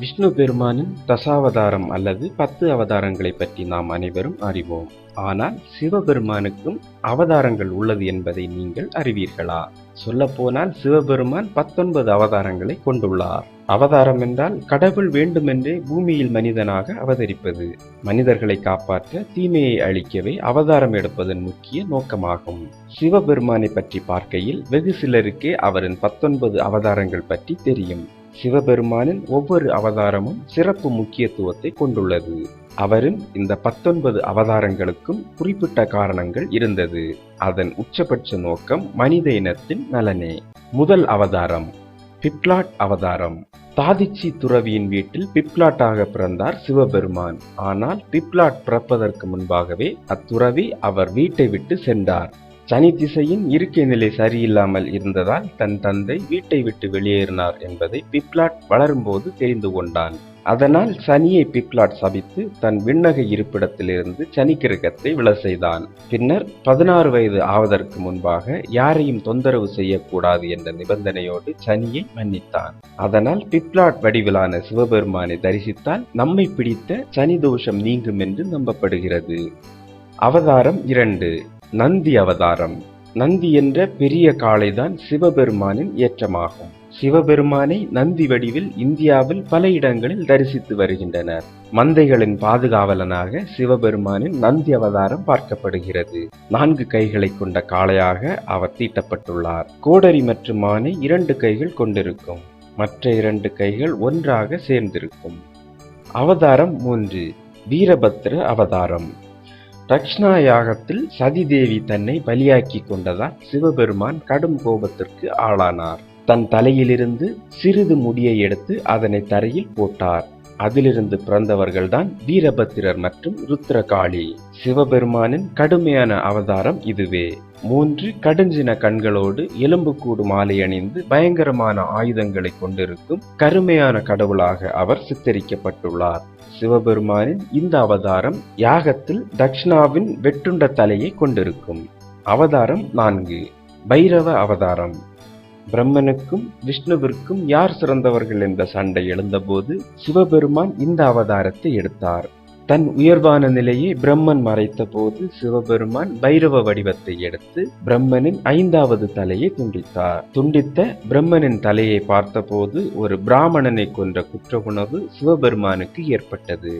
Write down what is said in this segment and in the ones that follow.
விஷ்ணு பெருமானின் தசாவதாரம் அல்லது பத்து அவதாரங்களை பற்றி நாம் அனைவரும் அறிவோம். ஆனால் சிவபெருமானுக்கும் அவதாரங்கள் உள்ளது என்பதை நீங்கள் அறிவீர்களா? சொல்லப்போனால் சிவபெருமான் பத்தொன்பது அவதாரங்களை கொண்டுள்ளார். அவதாரம் என்றால் கடவுள் வேண்டுமென்றே பூமியில் மனிதனாக அவதரிப்பது. மனிதர்களை காப்பாற்ற தீமையை அழிக்கவே அவதாரம் எடுப்பதன் முக்கிய நோக்கமாகும். சிவபெருமானை பற்றி பார்க்கையில் வெகு சிலருக்கே அவரின் பத்தொன்பது அவதாரங்கள் பற்றி தெரியும். சிவபெருமானின் ஒவ்வொரு அவதாரமும் சிறப்பு முக்கியத்துவத்தை கொண்டுள்ளது. அவரின் இந்த பத்தொன்பது அவதாரங்களுக்கும் குறிப்பிட்ட காரணங்கள் இருந்தது. அதன் உச்சபட்ச நோக்கம் மனித இனத்தின் நலனே. முதல் அவதாரம் பிப்லாட் அவதாரம். தாதிச்சி துறவியின் வீட்டில் பிப்லாட்டாக பிறந்தார் சிவபெருமான். ஆனால் பிப்லாட் பிறப்பதற்கு முன்பாகவே அத்துறவி அவர் வீட்டை விட்டு சென்றார். சனி திசையின் இருக்கை நிலை சரியில்லாமல் இருந்ததால் தன் தந்தை வீட்டை விட்டு வெளியேறினார் என்பதை பிப்லாட் வளரும்போது தெரிந்து கொண்டான். அதனால் சனியை பிப்லாட் சபித்து தன் விண்ணக இருப்பிடத்திலிருந்து சனி கிரகத்தை விழ செய்தான். பின்னர் பதினாறு வயது ஆவதற்கு முன்பாக யாரையும் தொந்தரவு செய்யக்கூடாது என்ற நிபந்தனையோடு சனியை மன்னித்தான். அதனால் பிப்லாட் வடிவிலான சிவபெருமானை தரிசித்தால் நம்மை பிடித்த சனி தோஷம் நீங்கும் என்று நம்பப்படுகிறது. அவதாரம் இரண்டு. நந்தி அவதாரம். நந்தி என்ற பெரிய காளை தான் சிவபெருமானின் ஏற்றமாகும். சிவபெருமானை நந்தி வடிவில் இந்தியாவில் பல இடங்களில் தரிசித்து வருகின்றனர். மந்தைகளின் பாதுகாவலனாக சிவபெருமானின் நந்தி அவதாரம் பார்க்கப்படுகிறது. நான்கு கைகளை கொண்ட காளையாக அவர் தீட்டப்பட்டுள்ளார். கோடரி மற்றும் மானை இரண்டு கைகள் கொண்டிருக்கும். மற்ற இரண்டு கைகள் ஒன்றாக சேர்ந்திருக்கும். அவதாரம் மூன்று. வீரபத்ர அவதாரம். ரக்ஷ்ணா யாகத்தில் சதிதேவி தன்னை பலியாக்கி கொண்டதால் சிவபெருமான் கடும் கோபத்திற்கு ஆளானார். தன் தலையிலிருந்து சிறிது முடியை எடுத்து அதனை தரையில் போட்டார். அதிலிருந்து பிறந்தவர்கள்தான் வீரபத்திரர் மற்றும் ருத்ரகாளி. சிவபெருமானின் கடுமையான அவதாரம் இதுவே. மூன்று கடுஞ்சின கண்களோடு எலும்புக்கூடு மாலை அணிந்து பயங்கரமான ஆயுதங்களை கொண்டிருக்கும் கருமையான கடவுளாக அவர் சித்தரிக்கப்பட்டுள்ளார். சிவபெருமானின் இந்த அவதாரம் யாகத்தில் தக்ஷணாவின் வெட்டுண்ட தலையை கொண்டிருக்கும். அவதாரம் நான்கு. பைரவ அவதாரம். பிரம்மனுக்கும் விஷ்ணுவிற்கும் யார் சிறந்தவர்கள் என்ற சண்டை எழுந்தபோது சிவபெருமான் இந்த அவதாரத்தை எடுத்தார். தன் உயர்வான நிலையை பிரம்மன் மறைத்த போது சிவபெருமான் பைரவ வடிவத்தை எடுத்து பிரம்மனின் ஐந்தாவது தலையை துண்டித்தார். துண்டித்த பிரம்மனின் தலையை பார்த்தபோது ஒரு பிராமணனை கொன்ற குற்ற உணவு சிவபெருமானுக்கு ஏற்பட்டது.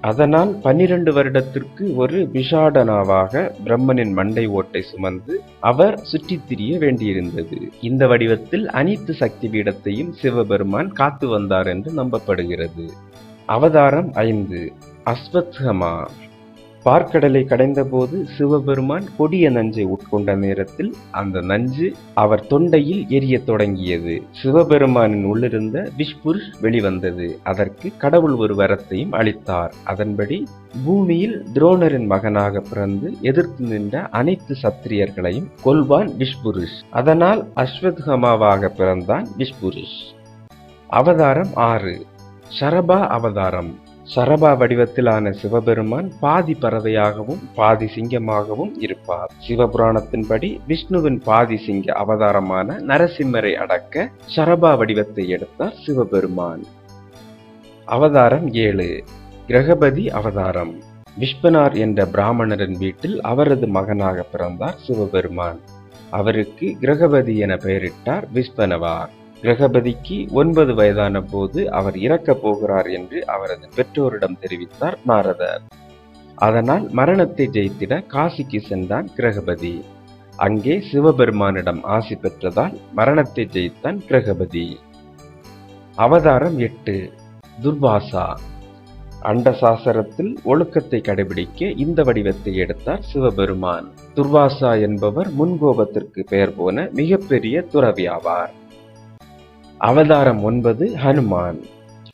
அதனால் பன்னிரண்டு வருடத்திற்கு ஒரு விஷாடனாவாக பிரம்மனின் மண்டை ஓட்டை சுமந்து அவர் சுற்றித் திரிய வேண்டியிருந்தது. இந்த வடிவத்தில் அனைத்து சக்தி பீடத்தையும் சிவபெருமான் காத்து வந்தார் என்று நம்பப்படுகிறது. அவதாரம் ஐந்து. அஸ்வத்ஹமா பார்க்கடலை கடைந்தபோது சிவபெருமான் கொடிய நஞ்சை உட்கொண்ட நேரத்தில் அந்த நஞ்சு அவர் தொண்டையில் எரியத் தொடங்கியது. சிவபெருமானின் உள்ளிருந்த விஷ்புருஷ் வெளிவந்தது. அதற்கு கடவுள் ஒரு வரத்தையும் அளித்தார். அதன்படி பூமியில் துரோணரின் மகனாக பிறந்து எதிர்த்து நின்ற அனைத்து சத்திரியர்களையும் கொல்வான் விஷ்புருஷ். அதனால் அஸ்வத்கமாவாக பிறந்தான் விஷ்புருஷ். அவதாரம் ஆறு. சரபா அவதாரம். சரபா வடிவத்திலான சிவபெருமான் பாதி பறவையாகவும் பாதி சிங்கமாகவும் இருப்பார். சிவபுராணத்தின்படி விஷ்ணுவின் பாதி சிங்க அவதாரமான நரசிம்மரை அடக்க சரபா வடிவத்தை எடுத்தார் சிவபெருமான். அவதாரம் ஏழு. கிரகபதி அவதாரம். விஸ்வனார் என்ற பிராமணரின் வீட்டில் அவரது மகனாக பிறந்தார் சிவபெருமான். அவருக்கு கிரகபதி என பெயரிட்டார் விஸ்வனவார் கிரகபதிக்கு ஒன்பது வயதான போது அவர் இறக்கப் போகிறார் என்று அவரது பெற்றோரிடம் தெரிவித்தார் நாரதர். அதனால் மரணத்தை ஜெயித்திட காசிக்கு சென்றான் கிரகபதி. அங்கே சிவபெருமானிடம் ஆசி பெற்றதால் மரணத்தை ஜெயித்தான் கிரகபதி. அவதாரம் எட்டு. துர்வாசா. அண்டசாசரத்தில் ஒழுக்கத்தை கடைபிடிக்க இந்த வடிவத்தை எடுத்தார் சிவபெருமான். துர்வாசா என்பவர் முன்கோபத்திற்கு பெயர் போன மிகப்பெரிய துறவி ஆவார் அவதாரம் ஒன்பது ஹனுமான்.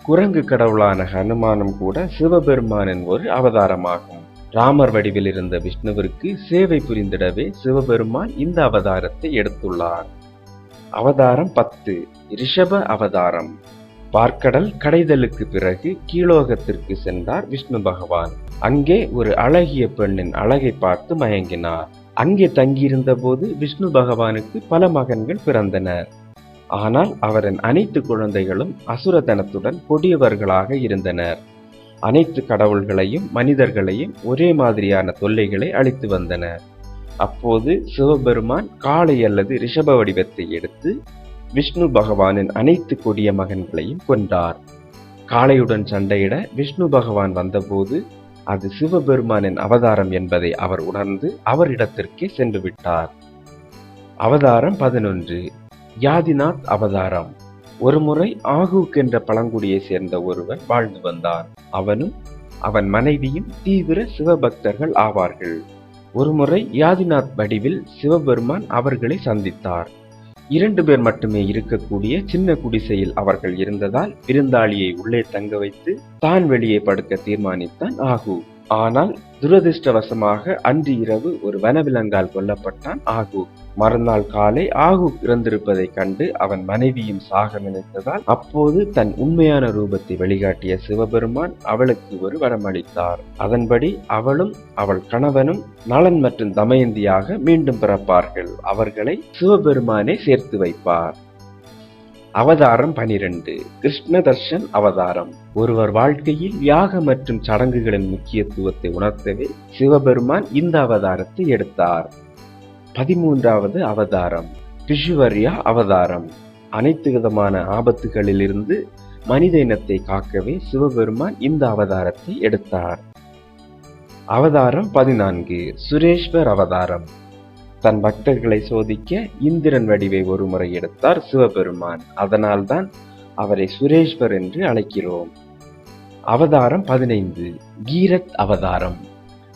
குரங்கு கடவுளான ஹனுமானும் கூட சிவபெருமானின் ஒரு அவதாரமாகும். ராமர் வடிவில் இருந்த விஷ்ணுவிற்கு சேவை புரிந்திடவே சிவபெருமான் இந்த அவதாரத்தை எடுத்துள்ளார். அவதாரம் பத்து ரிஷப அவதாரம். பார்க்கடல் கடைதலுக்கு பிறகு கீழோகத்திற்கு சென்றார் விஷ்ணு பகவான். அங்கே ஒரு அழகிய பெண்ணின் அழகை பார்த்து மயங்கினார். அங்கே தங்கியிருந்த போது விஷ்ணு பகவானுக்கு பல மகன்கள் பிறந்தனர். ஆனால் அவரின் அனைத்து குழந்தைகளும் அசுரதனத்துடன் கொடியவர்களாக இருந்தனர். அனைத்து கடவுள்களையும் மனிதர்களையும் ஒரே மாதிரியான தொல்லைகளை அளித்து வந்தனர். அப்போது சிவபெருமான் காளை அல்லது ரிஷப வடிவத்தை எடுத்து விஷ்ணு பகவானின் அனைத்து கொடிய மகன்களையும் கொண்டார் காளையுடன் சண்டையிட விஷ்ணு பகவான் வந்தபோது அது சிவபெருமானின் அவதாரம் என்பதை அவர் உணர்ந்து அவரிடத்திற்கே சென்று விட்டார். அவதாரம் பதினொன்று. யாதிநாத் அவதாரம். ஒருமுறை ஆகூக் என்ற பழங்குடியை சேர்ந்த ஒருவன் வாழ்ந்து வந்தார். அவனும் அவன் மனைவியும் தீவிர சிவபக்தர்கள் ஆவார்கள். ஒருமுறை யாதிநாத் வடிவில் சிவபெருமான் அவர்களை சந்தித்தார். இரண்டு பேர் மட்டுமே இருக்கக்கூடிய சின்ன குடிசையில் அவர்கள் இருந்ததால் விருந்தாளியை உள்ளே தங்க வைத்து தான் வெளியே படுக்க தீர்மானித்தான் ஆகு. ஆனால் துரதிர்ஷ்டவசமாக அன்று இரவு ஒரு வனவிலங்கால் கொல்லப்பட்டான் ஆகு. மறுநாள் காலை ஆகு இறந்திருப்பதைக் கண்டு அவன் மனைவியும் சாக நினைத்ததால் அப்போது தன் உண்மையான ரூபத்தை வெளிகாட்டிய சிவபெருமான் அவளுக்கு ஒரு வரமளித்தார். அதன்படி அவளும் அவள் கணவனும் நலன் மற்றும் தமயந்தியாக மீண்டும் பிறப்பார்கள். அவர்களை சிவபெருமானே சேர்த்து வைப்பார். அவதாரம் பனிரெண்டு. கிருஷ்ண தர்ஷன் அவதாரம். ஒருவர் வாழ்க்கையில் யாக மற்றும் சடங்குகளின் முக்கியத்துவத்தை உணர்த்தவே சிவபெருமான் இந்த அவதாரத்தை எடுத்தார். பதிமூன்றாவது அவதாரம். பிஷுவர்யா அவதாரம். அனைத்து விதமான ஆபத்துகளிலிருந்து மனித இனத்தை காக்கவே சிவபெருமான் இந்த அவதாரத்தை எடுத்தார். அவதாரம் பதினான்கு. சுரேஷ்வர் அவதாரம். தன் பக்தர்களை சோதிக்க இந்திரன் வடிவை ஒருமுறை எடுத்தார் சிவபெருமான். அதனால்தான் அவரை சுரேஸ்வர் என்று அழைக்கிறோம். அவதாரம் பதினைந்து. கீரத் அவதாரம்.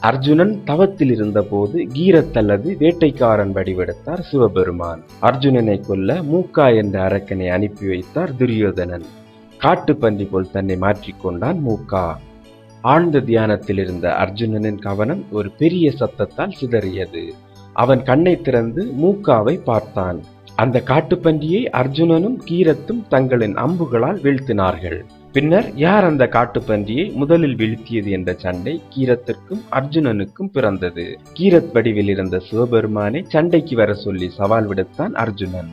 அர்ஜுனன் தவத்தில் இருந்தபோது கீரத் அல்லது வேட்டைக்காரன் வடிவெடுத்தார் சிவபெருமான். அர்ஜுனனை கொல்ல மூக்கா என்ற அரக்கனை அனுப்பி வைத்தார் துரியோதனன். காட்டுப்பன்றி போல் தன்னை மாற்றிக்கொண்டான் மூக்கா. ஆழ்ந்த தியானத்தில் இருந்த அர்ஜுனனின் கவனம் ஒரு பெரிய சத்தத்தால் சிதறியது. அவன் கண்ணை திறந்து மூக்காவை பார்த்தான். அந்த காட்டுப்பன்றியை அர்ஜுனனும் கீரத்தும் தங்களின் அம்புகளால் வீழ்த்தினார்கள். பின்னர் யார் அந்த காட்டுப்பன்றியை முதலில் வீழ்த்தியது என்ற சண்டை கீரத்திற்கும் அர்ஜுனனுக்கும் பிறந்தது. கீரத் வடிவில் இருந்த சிவபெருமானை சண்டைக்கு வர சொல்லி சவால் விடுத்தான் அர்ஜுனன்.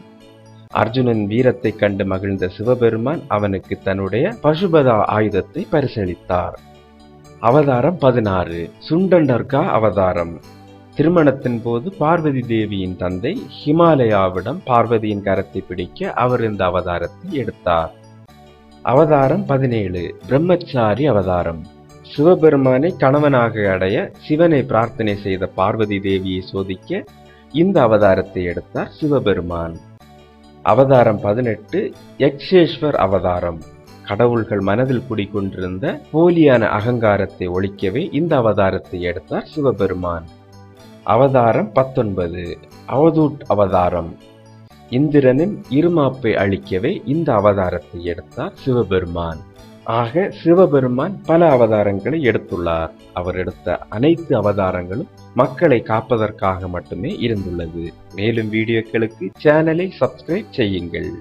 அர்ஜுனன் வீரத்தை கண்டு மகிழ்ந்த சிவபெருமான் அவனுக்கு தன்னுடைய பசுபதா ஆயுதத்தை பரிசளித்தார். அவதாரம் பதினாறு. சுண்டண்டர்கா அவதாரம். திருமணத்தின் போது பார்வதி தேவியின் தந்தை ஹிமாலயாவிடம் பார்வதியின் கரத்தை பிடிக்க அவர் இந்த அவதாரத்தை எடுத்தார். அவதாரம் பதினேழு. பிரம்மச்சாரி அவதாரம். சிவபெருமானை கணவனாக அடைய சிவனை பிரார்த்தனை செய்த பார்வதி தேவியை சோதிக்க இந்த அவதாரத்தை எடுத்தார் சிவபெருமான். அவதாரம் பதினெட்டு. யக்ஷேஸ்வர் அவதாரம். கடவுள்கள் மனதில் குடிக்கொண்டிருந்த போலியான அகங்காரத்தை ஒழிக்கவே இந்த அவதாரத்தை எடுத்தார் சிவபெருமான். அவதாரம் பத்தொன்பது. அவதூட் அவதாரம். இந்திரனின் இருமாப்பை அழிக்கவே இந்த அவதாரத்தை எடுத்தார் சிவபெருமான். ஆக சிவபெருமான் பல அவதாரங்களை எடுத்துள்ளார். அவர் எடுத்த அனைத்து அவதாரங்களும் மக்களை காப்பதற்காக மட்டுமே இருந்துள்ளது. மேலும் வீடியோக்களுக்கு சேனலை சப்ஸ்கிரைப் செய்யுங்கள்.